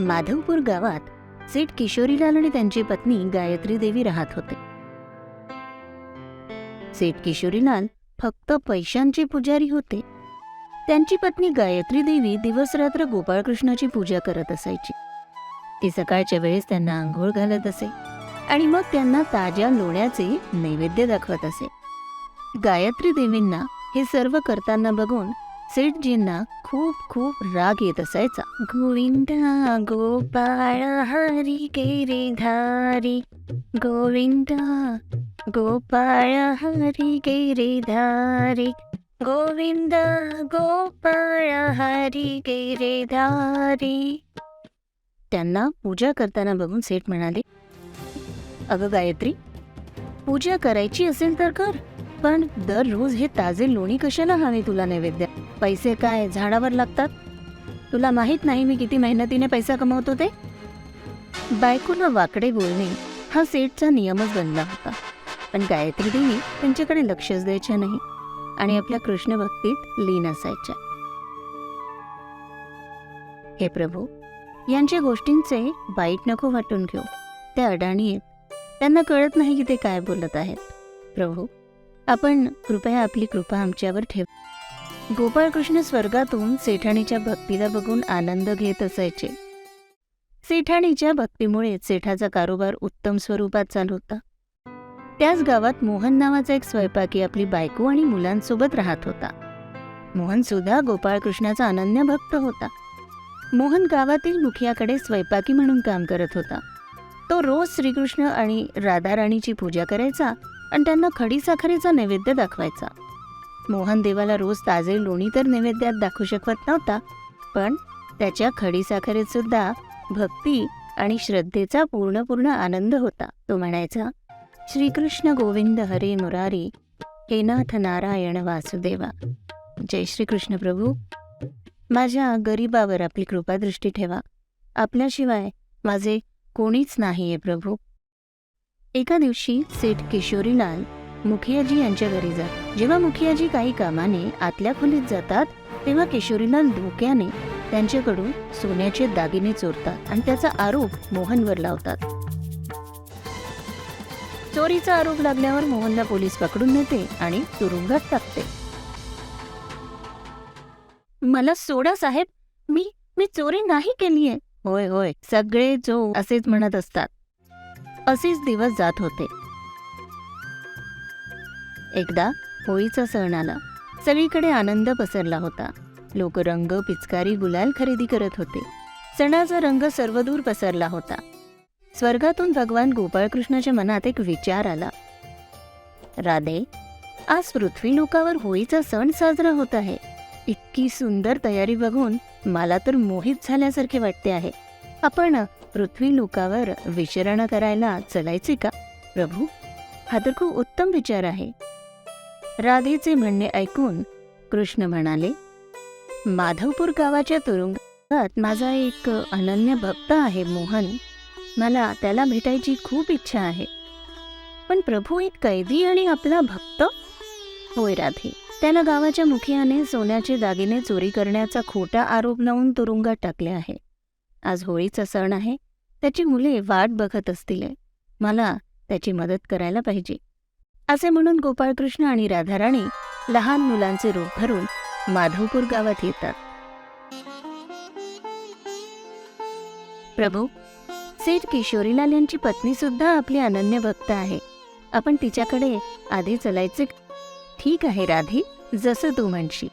माधवपूर गावात सेठ किशोरीलाल आणि त्यांची पत्नी गायत्री देवी राहत होते. सेठ किशोरीलाल फक्त पैशांचे पुजारी होते. त्यांची पत्नी गायत्री देवी दिवसरात्र गोपाळकृष्णाची पूजा करत असायची. ती सकाळच्या वेळेस त्यांना आंघोळ घालत असे आणि मग त्यांना ताज्या लोण्याचे नैवेद्य दाखवत असे. गायत्री देवींना हे सर्व करताना बघून सेठजींना खूप खूप राग येत असायचा गोविंदा गोपाळ हरी गिरीधारी गोविंदा गोपाळ हरी गिरीधारी गोविंद गोपाळ हरी गिरीधारी त्यांना पूजा करताना बघून सेठ म्हणाले अगं गायत्री पूजा करायची असेल तर कर पण दररोज हे ताजे लोणी कशाला हवे तुला नैवेद्य? पैसे काय झाडावर लागतात? तुला माहीत नाही मी किती मेहनतीने पैसा कमवतो ते? बायकोला वाकडे बोलणे हा सेठचा नियमच बनला होता. पण गायत्री देवी त्यांच्याकडे लक्षच द्यायच्या नाही आणि आपल्या कृष्ण भक्तीत लीन असायच्या. हे प्रभू यांच्या गोष्टींचे वाईट नको वाटून घेऊ. ते अडाणी आहेत. त्यांना कळत नाही की ते काय बोलत आहेत. प्रभू आपण कृपया आपली कृपा आमच्यावर ठेव. गोपाळकृष्ण स्वर्गातून सेठाणीच्या भक्तीला बघून आनंद घेत असायचे. सेठाणीच्या भक्तीमुळे सेठाचा कारोबार उत्तम स्वरूपात चालू होता. त्याच गावात मोहन नावाचा एक स्वयंपाकी आपली बायको आणि मुलांसोबत राहत होता. मोहन सुद्धा गोपाळकृष्णाचा अनन्य भक्त होता. मोहन गावातील मुखियाकडे स्वयंपाकी म्हणून काम करत होता. तो रोज श्रीकृष्ण आणि राधाराणीची पूजा करायचा आणि त्यांना खडी साखरेचा नैवेद्य दाखवायचा. मोहन देवाला रोज ताजे लोणी तर नैवेद्यात दाखवू शकत नव्हता पण त्याच्या खडी साखरेत सुद्धा भक्ती आणि श्रद्धेचा पूर्णपूर्ण आनंद होता. तो म्हणायचा श्रीकृष्ण गोविंद हरे मुरारी हे नाथ नारायण वासुदेवा. जय श्रीकृष्ण प्रभू. माझ्या गरिबावर आपली कृपादृष्टी ठेवा. आपल्याशिवाय माझे कोणीच नाहीये प्रभू. एका दिवशी सेठ किशोरीलाल मुखियाजी यांच्या घरी जात. जेव्हा मुखियाजी काही कामाने आतल्या खोलीत जातात तेव्हा किशोरीलाल धोक्याने त्यांच्याकडून सोन्याचे दागिने चोरतात आणि त्याचा आरोप मोहनवर लावतात. चोरीचा आरोप लागल्यावर मोहनला पोलीस पकडून नेते आणि तुरुंगात टाकते. मला सोडा साहेब मी मी चोरी नाही केलीये. होय होय सगळे जो असेच म्हणत असतात. असेच दिवस जात होते. एकदा होळीचा सण आला. सगळीकडे आनंद पसरला होता. लोक रंग पिचकारी गुलाल खरेदी करत होते. सणाचा रंग सर्वदूर पसरला होता. स्वर्गातून भगवान गोपाळकृष्णाच्या मनात एक विचार आला. राधे आज पृथ्वी लोकावर होळीचा सण साजरा होत आहे. इतकी सुंदर तयारी बघून मला तर मोहित झाल्यासारखे वाटते आहे. आपण पृथ्वी लोकावर विचरण करायला चलायचे का? प्रभू हा तर खूप उत्तम विचार आहे. राधेचे म्हणणे ऐकून कृष्ण म्हणाले माधवपूर गावाच्या तुरुंगात माझा एक अनन्य भक्त आहे मोहन. मला त्याला भेटायची खूप इच्छा आहे. पण प्रभू एक कैदी आणि आपला भक्त? होय राधे त्याला गावाच्या मुखियाने सोन्याचे दागिने चोरी करण्याचा खोटा आरोप लावून तुरुंगात टाकले आहे. आज होळीचा सण आहे. त्याची मुले वाट बघत असतील. मला त्याची मदत करायला पाहिजे. असे म्हणून गोपाळकृष्ण आणि राधाराणी लहान मुलांचे रूप भरून माधवपूर गावात येतात. प्रभू सेठ किशोरीलाल यांची पत्नी सुद्धा आपली अनन्य भक्त आहे. आपण तिच्याकडे आधी चलायचे. ठीक आहे राधे जसं तू म्हणशी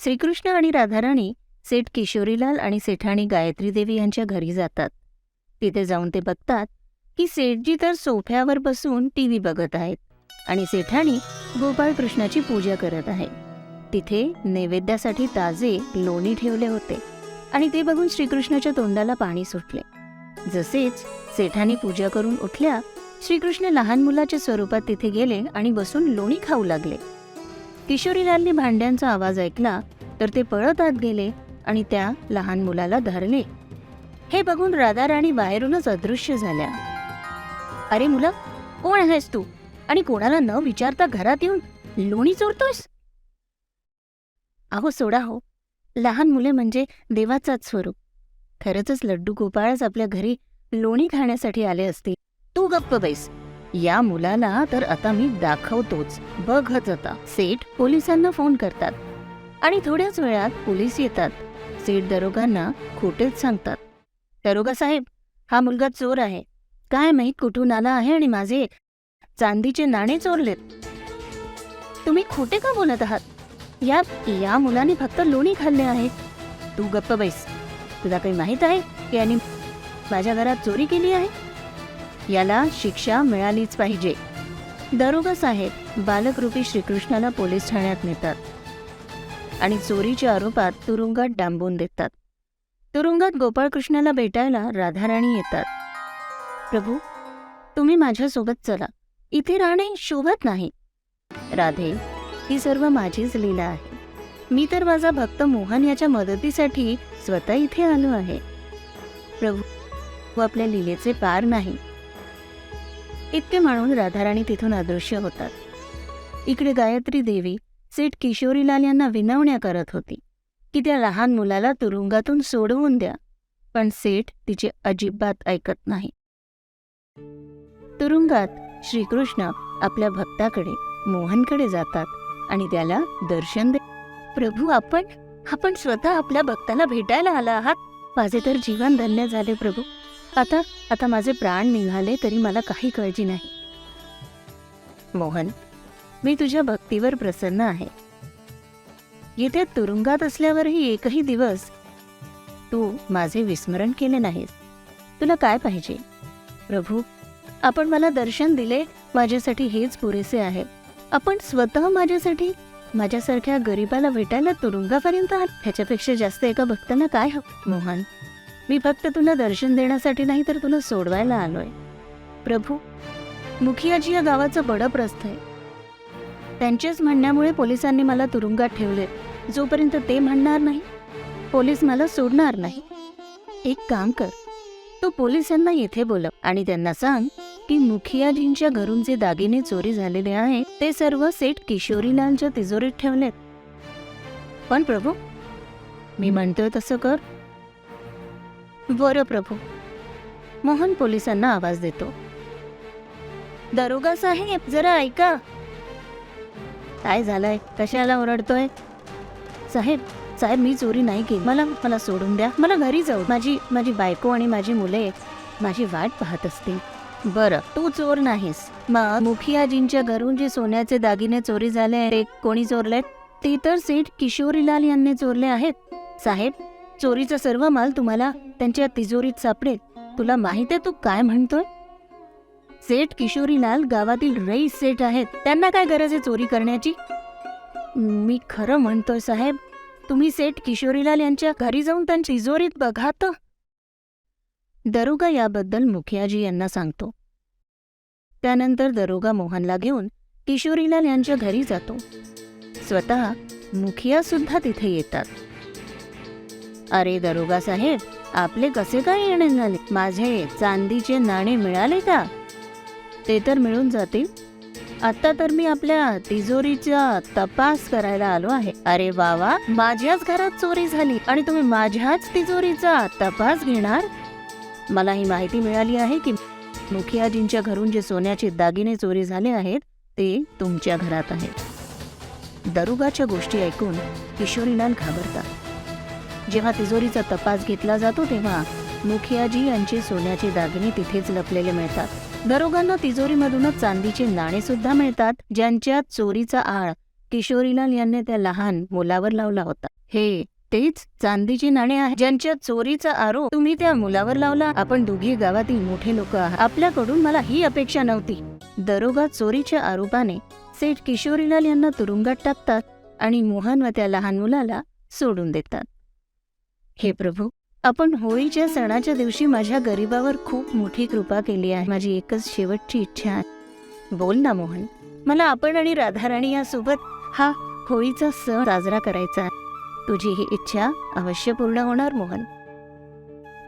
श्रीकृष्ण आणि राधाराणी सेठ किशोरीलाल आणि सेठाणी गायत्री देवी यांच्या घरी जातात. तिथे जाऊन ते बघतात की सेठजी तर सोफ्यावर बसून टीव्ही बघत आहेत आणि सेठाणी गोपाळकृष्णाची पूजा करत आहे तिथे नैवेद्यासाठी ताजे लोणी ठेवले होते आणि ते बघून श्रीकृष्णाच्या तोंडाला पाणी सुटले. जसेच सेठानी पूजा करून उठल्या श्रीकृष्ण लहान मुलाच्या स्वरूपात तिथे गेले आणि बसून लोणी खाऊ लागले. किशोरीलालने भांड्यांचा आवाज ऐकला तर ते पळत आत गेले आणि त्या लहान मुलाला धरले. हे बघून राधा राणी बाहेरूनच अदृश्य झाल्या. अरे मुलं कोण आहेस तू? आणि कोणाला न विचारता घरात येऊन लोणी चोरतोस अहो सोडा हो. लहान मुले म्हणजे देवाचाच स्वरूप. खरंच लड्डू गोपाळच आपल्या घरी लोणी खाण्यासाठी आले असते तू गप्प बैस. या मुलाला तर आता मी दाखवतोच. बघच आता. सेठ पोलिसांना फोन करतात. आणि थोड्याच वेळात पोलीस येतात. सेठ दरोगांना खोटेच सांगतात. दरोगा साहेब हा मुलगा चोर आहे. काय माहीत कुठून आला आहे आणि माझे चांदीचे नाणे चोरलेत? तुम्ही खोटे का बोलत आहात? या या मुलाने फक्त लोणी खाल्ले आहेत तू गप्प बैस. तुला काही माहीत आहे की यांनी माझ्या घरात चोरी केली आहे? याला शिक्षा मिळालीच पाहिजे. दरोगा साहेब बालकरूपी श्रीकृष्णाला पोलीस ठाण्यात नेतात. आणि चोरीच्या आरोपात तुरुंगात डांबून देतात. तुरुंगात गोपाळकृष्णाला भेटायला राधाराणी येतात. प्रभू तुम्ही माझ्यासोबत चला. इथे राहणे शोभत नाही. राधे ही सर्व माझीच लीला आहे. मी तर माझा भक्त मोहन याच्या मदतीसाठी स्वतः इथे आलो आहे. प्रभू व आपल्या लीलेचे पार नाही. इतके म्हणून राधाराणी तिथून अदृश्य होतात. इकडे गायत्री देवी सेठ किशोरीलाल यांना विनवण्या करत होती की त्या लहान मुलाला तुरुंगातून सोडवून द्या पण सेठ तिचे अजिबात ऐकत नाही. तुरुंगात श्रीकृष्ण आपल्या भक्ताकडे मोहनकडे जातात आणि त्याला दर्शन दे प्रभू आपण आपण स्वतः आपल्या भक्ताला भेटायला आला आहात. माझे तर जीवन धन्य झाले प्रभू. आता आता माझे प्राण निघाले तरी मला काही काळजी नाही. मोहन मी तुझ्या भक्तीवर प्रसन्न आहे. येथे तुरुंगात असल्यावरही एकही दिवस तू माझे विस्मरण केले नाहीस. तुला काय पाहिजे? प्रभू आपण मला दर्शन दिले माझ्यासाठी हेच पुरेसे आहे. आपण स्वतः माझ्यासाठी माझ्यासारख्या गरीबाला भेटायला तुरुंगापर्यंत आहात? ह्याच्यापेक्षा जास्त एका भक्तांना काय हवं? मोहन मी फक्त तुला दर्शन देण्यासाठी नाही तर तुला सोडवायला आलोय. प्रभू मुखियाजी या गावाचं बडं प्रस्थ आहे. त्यांच्याच म्हणण्यामुळे पोलिसांनी मला तुरुंगात ठेवले. जोपर्यंत ते म्हणणार नाही पोलीस मला सोडणार नाही. एक काम कर तू पोलिसांना येथे बोलव आणि त्यांना सांग की मुखियाजींच्या घरून जे दागिने चोरी झालेले आहेत ते सर्व सेठ किशोरीलालच्या तिजोरीत ठेवलेत. पण प्रभू मी म्हणतोय तसं कर. बरं प्रभू मोहन पोलिसांना आवाज देतो. दरोगा साहेब जरा ऐका. काय झालंय? कशाला ओरडतोय? साहेब साहेब मी चोरी नाही केली. मला मला सोडून द्या. मला घरी जाऊ. माझी माझी बायको आणि माझी मुले माझी वाट पाहत असतील. बरं तू चोर नाहीस. मग मुखियाजींच्या घरून जे सोन्याचे दागिने चोरी झाले ते कोणी चोरले ते तर सेठ किशोरीलाल यांनी चोरले आहेत. साहेब चोरीचा सर्व माल तुम्हाला त्यांच्या तिजोरीत सापडेल. तुला माहीत आहे तू काय म्हणतोय? सेठ किशोरीलाल गावातील रईस सेठ आहेत. त्यांना काय गरज आहे चोरी करण्याची? मी खरं म्हणतोय साहेब तुम्ही सेठ किशोरीलाल यांच्या घरी जाऊन त्यांची तिजोरीत बघा तर. दरोगा याबद्दल मुखियाजी यांना सांगतो. त्यानंतर दरोगा मोहनला घेऊन किशोरीलाल यांच्या घरी जातो. स्वतः मुखिया सुद्धा तिथे येतात. अरे दरोगा साहेब आपले कसे काय येणे झाले? माझे चांदीचे नाणे मिळाले का? ते तर मिळून जातील. आता तर मी आपल्या तिजोरीचा तपास करायला आलो आहे. अरे बाबा माझ्याच घरात चोरी झाली आणि तुम्ही माझ्याच तिजोरीचा तपास घेणार? मला ही माहिती मिळाली आहे की मुखियाजींच्या घरून जे सोन्याचे दागिने चोरी झाले आहेत ते तुमच्या घरात आहेत. दरोगाच्या गोष्टी ऐकून किशोरीलाल घाबरतात. जेव्हा तिजोरीचा तपास घेतला जातो तेव्हा मुखियाजी यांचे सोन्याचे दागिने तिथेच लपलेले मिळतात. दरोगांना तिजोरीमधूनच चांदीचे नाणे सुद्धा मिळतात ज्यांच्या चोरीचा आळ किशोरीलाल यांनी त्या लहान मुलावर लावला होता. हे तेच चांदीचे नाणे आहे ज्यांच्या चोरीचा आरोप तुम्ही त्या मुलावर लावला. आपण दोघी गावातील मोठे लोक आहात. आपल्याकडून मला ही अपेक्षा नव्हती. दरोगा चोरीच्या आरोपाने सेठ किशोरीलाल यांना तुरुंगात टाकतात आणि मोहन व त्या लहान मुलाला सोडून देतात. हे प्रभू आपण होळीच्या सणाच्या दिवशी माझ्या गरिबावर खूप मोठी कृपा केली आहे माझी एकच शेवटची इच्छा आहे. बोल ना मोहन मला आपण आणि राधाराणी यासोबत हा होळीचा सण साजरा करायचा आहे. तुझी ही इच्छा अवश्य पूर्ण होणार मोहन.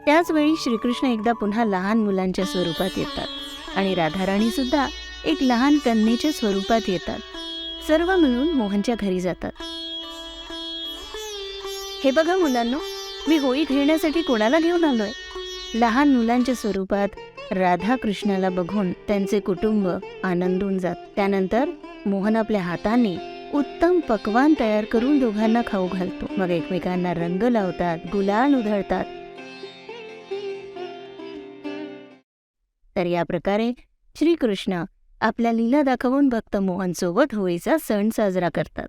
त्याचवेळी श्रीकृष्ण एकदा पुन्हा लहान मुलांच्या स्वरूपात येतात आणि राधाराणी सुद्धा एक लहान कन्येच्या स्वरूपात येतात. सर्व मिळून मोहनच्या घरी जातात. हे बघा मुलांनो मी होळी खेळण्यासाठी कोणाला घेऊन आलोय? लहान मुलांच्या स्वरूपात राधा कृष्णाला बघून त्यांचे कुटुंब आनंदून जात. त्यानंतर मोहन आपल्या हाताने उत्तम पकवान तयार करून दोघांना खाऊ घालतो. मग एकमेकांना रंग लावतात गुलाल उधळतात. तर या प्रकारे श्रीकृष्ण आपल्या लीला दाखवून भक्त मोहनसोबत होळीचा सण साजरा करतात.